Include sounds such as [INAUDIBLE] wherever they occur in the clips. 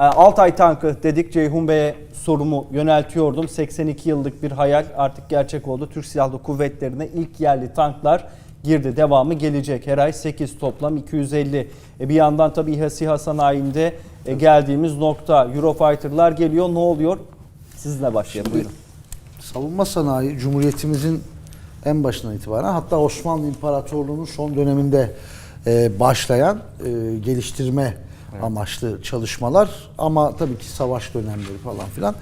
E, Altay tankı dedik Ceyhun Bey'e sorumu yöneltiyordum. 82 yıllık bir hayal artık gerçek oldu. Türk Silahlı Kuvvetleri'ne ilk yerli tanklar girdi. Devamı gelecek. Her ay 8 toplam 250. E, bir yandan tabii İHA SİHA sanayinde e, geldiğimiz nokta. Eurofighter'lar geliyor. Ne oluyor? Sizinle başlayalım. Buyurun. Savunma sanayi Cumhuriyetimizin en başından itibaren hatta Osmanlı İmparatorluğu'nun son döneminde e, başlayan e, geliştirme amaçlı çalışmalar ama tabii ki savaş dönemleri falan filan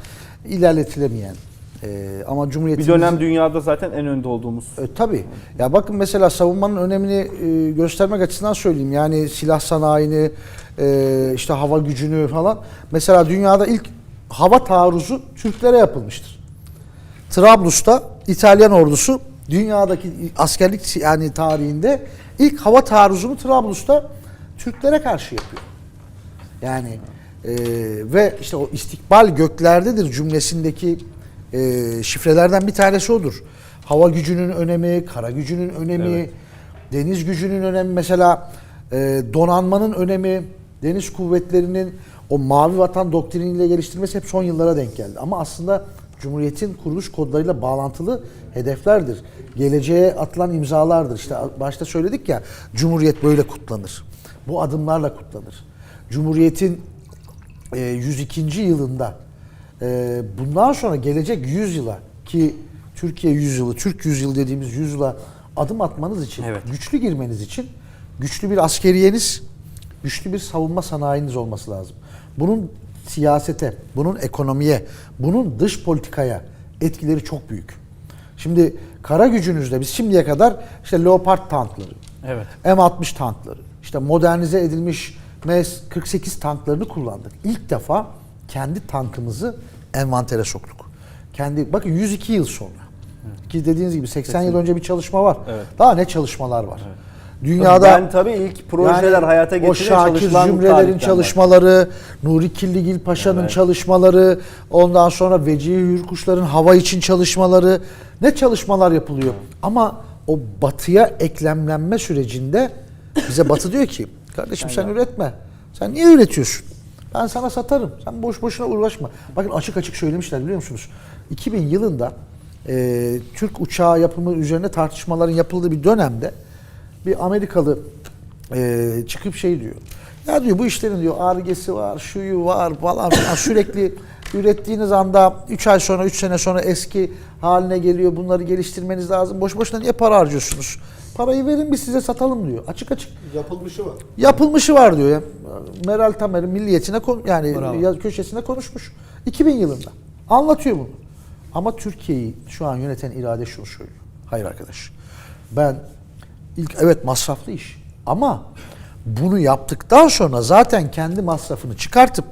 ilerletilemeyen e, ama Bir Cumhuriyetimizin dönem dünyada zaten en önde olduğumuz. e, tabii. Ya bakın mesela savunmanın önemini e, göstermek açısından söyleyeyim. Yani silah sanayini, e, işte hava gücünü falan. Mesela dünyada ilk hava taarruzu Türklere yapılmıştır. Trablus'ta İtalyan ordusu dünyadaki askerlik yani tarihinde ilk hava taarruzunu Trablus'ta Türklere karşı yapıyor. Yani e, ve işte o istikbal göklerdedir cümlesindeki e, şifrelerden bir tanesi odur. Hava gücünün önemi, kara gücünün önemi, Evet. deniz gücünün önemi mesela e, donanmanın önemi, deniz kuvvetlerinin o mavi vatan doktriniyle geliştirmesi hep son yıllara denk geldi. Ama aslında Cumhuriyet'in kuruluş kodlarıyla bağlantılı hedeflerdir. Geleceğe atılan imzalardır. İşte başta söyledik ya Cumhuriyet böyle kutlanır. Bu adımlarla kutlanır. Cumhuriyet'in e, 102. yılında e, bundan sonra gelecek 100 yıla ki Türkiye 100 yılı, Türk 100 yıl dediğimiz 100 yıla adım atmanız için, Evet. güçlü girmeniz için güçlü bir askeriyeniz, güçlü bir savunma sanayiniz olması lazım. Bunun siyasete, bunun ekonomiye, bunun dış politikaya etkileri çok büyük. Şimdi kara gücünüzde biz şimdiye kadar işte Leopard tankları, Evet. M60 tankları, işte modernize edilmiş MS-48 tanklarını kullandık. İlk defa kendi tankımızı envantere soktuk. Kendi bakın 102 yıl sonra. Ki dediğiniz gibi 80 yıl önce bir çalışma var. Evet. Daha ne çalışmalar var. Dünyada ben tabii ilk projeler yani hayata o getirilen Şakir çalışılan Zümrelerin tarihten çalışmaları, Nuri Killigil Paşa'nın Evet. çalışmaları, ondan sonra Vecihi Hürkuşların hava için çalışmaları, ne çalışmalar yapılıyor. Ama o batıya eklemlenme sürecinde bize batı diyor ki, kardeşim sen üretme. Sen niye üretiyorsun? Ben sana satarım. Sen boş boşuna uğraşma. Bakın açık açık söylemişler biliyor musunuz? 2000 yılında e, Türk uçağı yapımı üzerine tartışmaların yapıldığı bir dönemde bir Amerikalı e, çıkıp şey diyor. Ya diyor bu işlerin diyor argesi var, şuyu var falan filan sürekli ürettiğiniz anda 3 ay sonra 3 sene sonra eski haline geliyor. Bunları geliştirmeniz lazım. Boş boşuna niye para harcıyorsunuz? Parayı verin biz size satalım diyor. Açık açık Yapılmışı var. yapılmışı var diyor ya. Meral Tamer'in milliyetine yani Bravo. köşesine konuşmuş. 2000 yılında. Anlatıyor bunu. Ama Türkiye'yi şu an yöneten irade şunu söylüyor. Hayır arkadaş. Ben ilk evet masraflı iş ama bunu yaptıktan sonra zaten kendi masrafını çıkartıp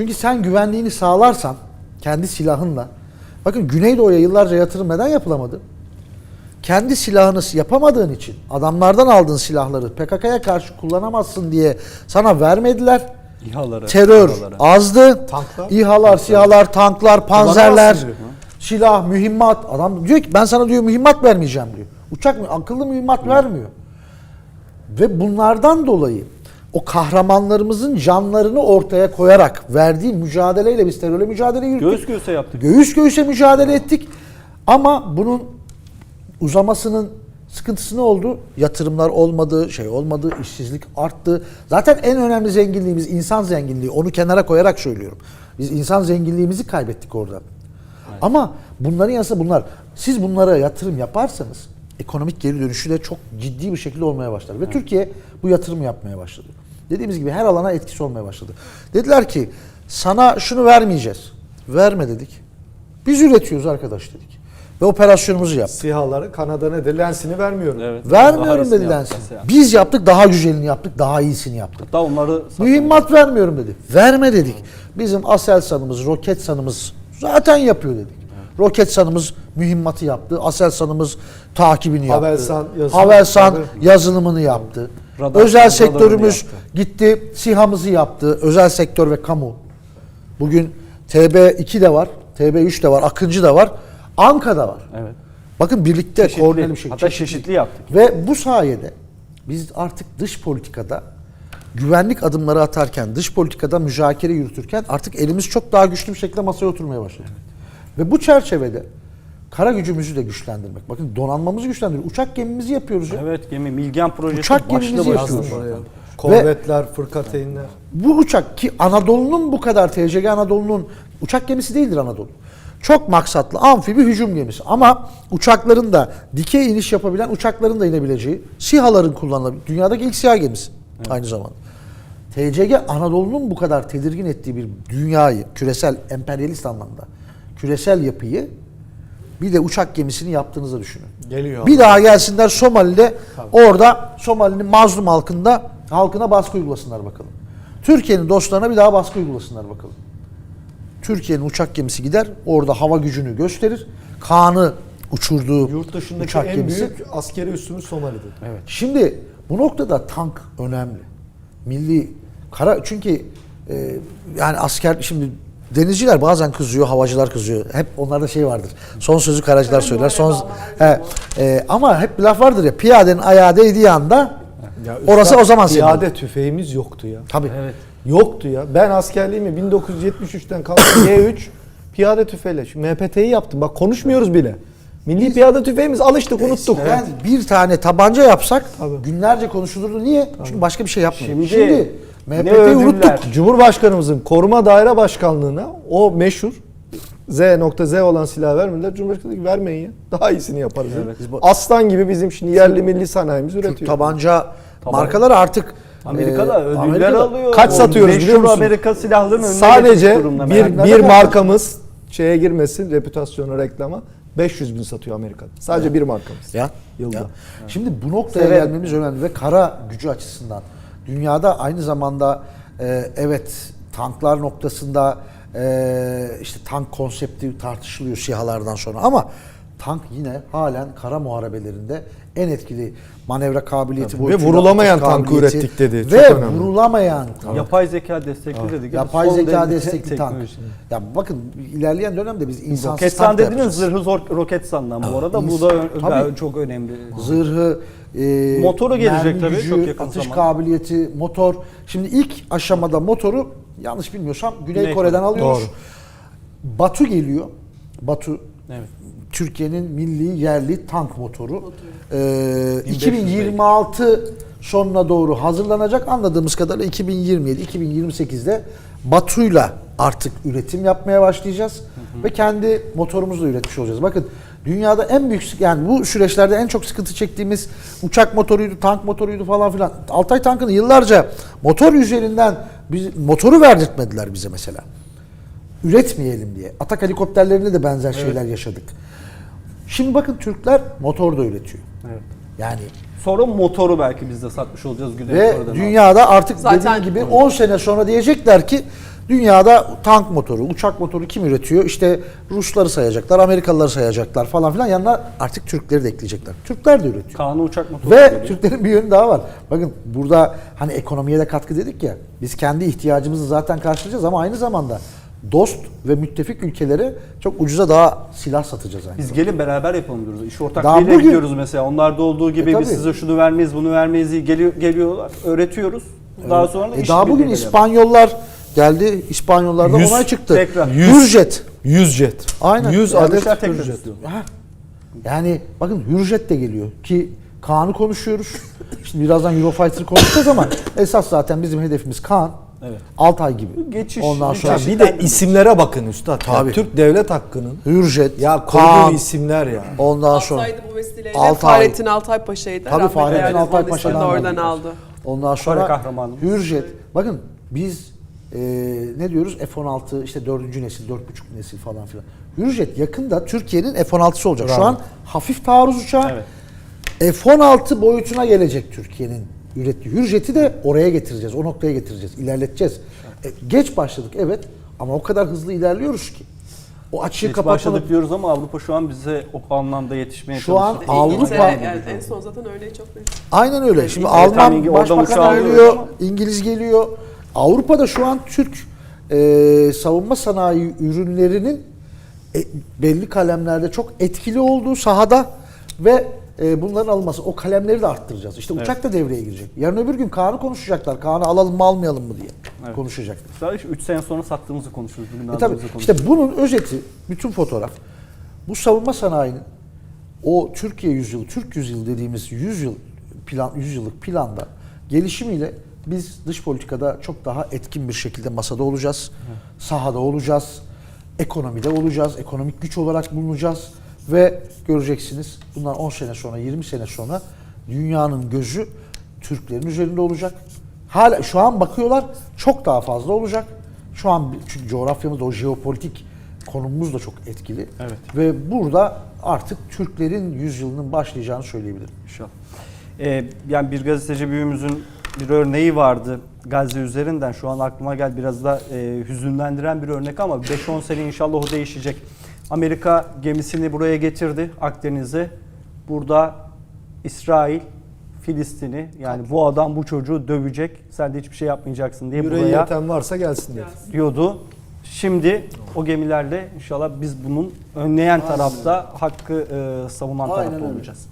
çünkü sen güvenliğini sağlarsan kendi silahınla bakın Güneydoğu'ya yıllarca yatırım neden yapılamadı? kendi silahını yapamadığın için adamlardan aldığın silahları PKK'ya karşı kullanamazsın diye sana vermediler. İHA'ları, Terör SİHA'ları. azdı. Tanklar. İHA'lar, SİHA'lar, tanklar, panzerler, silah, mühimmat. Adam diyor ki ben sana diyor mühimmat vermeyeceğim diyor. Uçak mı? Akıllı mühimmat vermiyor. Ve bunlardan dolayı o kahramanlarımızın canlarını ortaya koyarak verdiği mücadeleyle biz terörle mücadele yürüttük. Göğüs göğüse yaptık. Göğüs göğüse mücadele ettik. Ama bunun uzamasının sıkıntısı ne oldu? Yatırımlar olmadı, şey olmadı, işsizlik arttı. Zaten en önemli zenginliğimiz insan zenginliği. Onu kenara koyarak söylüyorum. Biz insan zenginliğimizi kaybettik orada. Ama bunların yanında bunlar. Siz bunlara yatırım yaparsanız ekonomik geri dönüşü de çok ciddi bir şekilde olmaya başlar. Ve Türkiye bu yatırım yapmaya başladı. Dediğimiz gibi her alana etkisi olmaya başladı. Dediler ki sana şunu vermeyeceğiz. Verme dedik. Biz üretiyoruz arkadaş dedik. Ve operasyonumuzu yaptık. SİHA'ları Kanada nedir? Lensini vermiyorum. Evet. Vermiyorum yaptık mesela. Biz yaptık daha güzelini yaptık, daha iyisini yaptık. Hatta onları Mühimmat vermiyorum dedi. Verme dedik. Bizim Aselsan'ımız, Roketsan'ımız zaten yapıyor dedik. Roketsan'ımız mühimmatı yaptı. Aselsan'ımız takibini yaptı. Havelsan yazılımı Havelsan yazılımını yaptı. Radar- özel sektörümüz yaptı. gitti SİHA'mızı yaptı. Özel sektör ve kamu. Bugün TB2 de var, TB3 de var, Akıncı da var. Anka'da var. Evet. Bakın birlikte Çeşitli. koordineli bir şey. Hatta çeşitli yaptık. Ve bu sayede biz artık dış politikada güvenlik adımları atarken, dış politikada müzakere yürütürken artık elimiz çok daha güçlü bir şekilde masaya oturmaya başladı. Ve bu çerçevede kara gücümüzü de güçlendirmek. Bakın donanmamızı güçlendiriyor. Uçak gemimizi yapıyoruz ya. Evet gemi Milgen projesi Uçak gemimizi yapıyoruz. Korvetler, fırkateynler. Bu uçak ki Anadolu'nun bu kadar TCG Anadolu'nun uçak gemisi değildir Anadolu. Çok maksatlı amfibi hücum gemisi ama uçakların da dikey iniş yapabilen uçakların da inebileceği SİHA'ların kullanılabileceği dünyadaki ilk SİHA gemisi aynı zamanda. TCG Anadolu'nun bu kadar tedirgin ettiği bir dünyayı küresel emperyalist anlamda küresel yapıyı bir de uçak gemisini yaptığınızı düşünün. Geliyor. Bir daha gelsinler Somali'de orada Somali'nin mazlum halkında halkına baskı uygulasınlar bakalım. Türkiye'nin dostlarına bir daha baskı uygulasınlar bakalım. Türkiye'nin uçak gemisi gider orada hava gücünü gösterir. Kaan'ı uçurduğu Yurt dışındaki uçak en gemisi. büyük askeri üssümüz Somali'dir. Evet. Şimdi bu noktada tank önemli. Milli kara çünkü e, yani asker şimdi denizciler bazen kızıyor, havacılar kızıyor. Hep onlarda şey vardır. Son sözü karacılar söyler. Son he, e, ama hep bir laf vardır ya piyadenin ayağı değdiği anda Ya orası üstad, o zaman senin. Piyade tüfeğimiz yoktu ya. Tabii. Evet. Yoktu ya. Ben askerliğimi 1973'ten kalktım [LAUGHS] G3 piyade tüfeğiyle. Şu MPT'yi yaptım. Bak konuşmuyoruz bile. Milli piyade tüfeğimiz alıştık unuttuk. Yani bir tane tabanca yapsak Tabii. günlerce konuşulurdu. Niye? Çünkü başka bir şey yapmıyor. Şimdi Şimdi, övdüler. unuttuk. Cumhurbaşkanımızın koruma daire başkanlığına o meşhur Z.Z olan silah vermediler. Cumhurbaşkanı dedi vermeyin ya. Daha iyisini yaparız. Evet. Aslan gibi bizim şimdi yerli milli sanayimiz üretiyor. Tabanca markaları artık Amerika'da e, ödüller Amerika'da- alıyor. Kaç satıyoruz biliyor musun? Amerika silahlarının önüne Sadece durumda bir, bir markamız şeye girmesin reputasyona reklama 500 bin satıyor Amerika'da. Sadece bir markamız. Ya. Yılda. ya. Şimdi bu noktaya Severim. gelmemiz önemli ve kara gücü açısından dünyada aynı zamanda e, evet tanklar noktasında e, işte tank konsepti tartışılıyor SİHA'lardan sonra ama tank yine halen kara muharebelerinde en etkili manevra kabiliyeti Tabii. Ve vurulamayan tankı ürettik dedi. Çok Ve önemli. vurulamayan tank. Yapay zeka destekli dedik. Yapay Son zeka destekli tank. Ya bakın ilerleyen dönemde biz insansız Roketsan tank dediniz yapacağız. zırhı zor Roketsan'dan bu arada. Bu ins- da ö- Tabii. çok önemli. zırhı, e, Motoru gelecek tabii, gücü, çok yakın atış zamanda. kabiliyeti, motor. Şimdi ilk aşamada motoru yanlış bilmiyorsam Güney, Güney Kore'den Kore. alıyoruz. Doğru. Batu geliyor. Batu Evet. Türkiye'nin milli yerli tank motoru. Ee, 1500 2026 sonuna doğru hazırlanacak. Anladığımız kadarıyla 2027-2028'de Batu'yla artık üretim yapmaya başlayacağız. Ve kendi motorumuzu da üretmiş olacağız. Bakın dünyada en büyük yani bu süreçlerde en çok sıkıntı çektiğimiz uçak motoruydu, tank motoruydu falan filan. Altay tankını yıllarca motor üzerinden biz, motoru verdirtmediler bize mesela üretmeyelim diye. Atak helikopterlerinde de benzer şeyler yaşadık. Şimdi bakın Türkler motor da üretiyor. Evet. Yani Sonra motoru belki biz de satmış olacağız Güney ve Kore'den. dünyada artık Zaten- dediğim gibi 10 sene sonra diyecekler ki dünyada tank motoru, uçak motoru kim üretiyor? İşte Rusları sayacaklar, Amerikalıları sayacaklar falan filan. Yanına artık Türkleri de ekleyecekler. Türkler de üretiyor. Kaan'ı uçak motoru Ve geliyor. Türklerin bir yönü daha var. Bakın burada hani ekonomiye de katkı dedik ya. Biz kendi ihtiyacımızı zaten karşılayacağız ama aynı zamanda dost ve müttefik ülkelere çok ucuza daha silah satacağız aynı. Biz gelin beraber yapalım diyoruz. İş ortaklığıyla bugün- gidiyoruz mesela. Onlarda olduğu gibi E, biz size şunu vermeyiz, bunu vermeyiz diye geliyor, geliyorlar. Öğretiyoruz. Daha sonra E iş daha bugün İspanyollar geldi. İspanyollardan Yüz- onay çıktı. tekrar. Yüz- Hürjet. 100 jet. Aynen. 100 Yani adet tekrar Hürjet. Ha. Yani bakın Hürjet de geliyor ki Kaan'ı konuşuyoruz. [LAUGHS] Şimdi birazdan Eurofighter konuşacağız ama esas zaten bizim hedefimiz Kaan. Evet. Altay gibi. Geçiş. Ondan sonra bir de isimlere bakın üstad. Tabii. Türk Devlet Hakkı'nın Hürjet, ya koyduğu isimler ya. Ondan sonra Altay'dı bu vesileyle. Altay. Fahrettin Altay Paşa'ydı. Tabii Rahmetli Fahrettin Altay Paşa'dan oradan aldı. Ondan sonra. Hürjet. Bakın biz e, ne diyoruz? F-16 işte dördüncü nesil, dört buçuk nesil falan filan. Hürjet yakında Türkiye'nin F-16'sı olacak. Şu an hafif taarruz uçağı. Evet. F-16 boyutuna gelecek Türkiye'nin ürettiği. Hürjet'i de oraya getireceğiz. O noktaya getireceğiz. ilerleteceğiz. E, geç başladık evet ama o kadar hızlı ilerliyoruz ki. O açığı Geç kapatmalı. başladık diyoruz ama Avrupa şu an bize o anlamda yetişmeye Şu an çalışıyor. Avrupa- İngiltere, yani en son zaten öyle çok net. Aynen öyle. Şimdi İngiliz Alman tabii ki oradan başbakan uçağı geliyor, ama- İngiliz geliyor. Avrupa'da şu an Türk e, savunma sanayi ürünlerinin e, belli kalemlerde çok etkili olduğu sahada ve e, bunların alınması. O kalemleri de arttıracağız. İşte uçak da devreye girecek. Yarın öbür gün Kaan'ı konuşacaklar. Kaan'ı alalım mı almayalım mı diye Evet. konuşacaklar. Sadece 3 sene sonra sattığımızı konuşuruz. Bugün E tabii konuşuruz. işte bunun özeti, bütün fotoğraf. Bu savunma sanayinin o Türkiye yüzyılı, Türk yüzyılı dediğimiz 100 yıl plan, 100 yıllık planda gelişimiyle biz dış politikada çok daha etkin bir şekilde masada olacağız. Sahada olacağız. Ekonomide olacağız. Ekonomik güç olarak bulunacağız. Ve göreceksiniz bundan 10 sene sonra, 20 sene sonra dünyanın gözü Türklerin üzerinde olacak. Hala şu an bakıyorlar çok daha fazla olacak. Şu an çünkü coğrafyamızda o jeopolitik konumumuz da çok etkili. Evet. Ve burada artık Türklerin yüzyılının başlayacağını söyleyebilirim. İnşallah. Ee, yani bir gazeteci büyüğümüzün bir örneği vardı Gazze üzerinden. Şu an aklıma gel biraz da e, hüzünlendiren bir örnek ama 5-10 sene inşallah o değişecek. Amerika gemisini buraya getirdi Akdeniz'e. Burada İsrail Filistin'i yani bu adam bu çocuğu dövecek. Sen de hiçbir şey yapmayacaksın diye Yüreği buraya yeten varsa gelsin dedi. diyordu. Şimdi o gemilerle inşallah biz bunun önleyen tarafta hakkı e, savunan Aynen tarafta öyle. olacağız.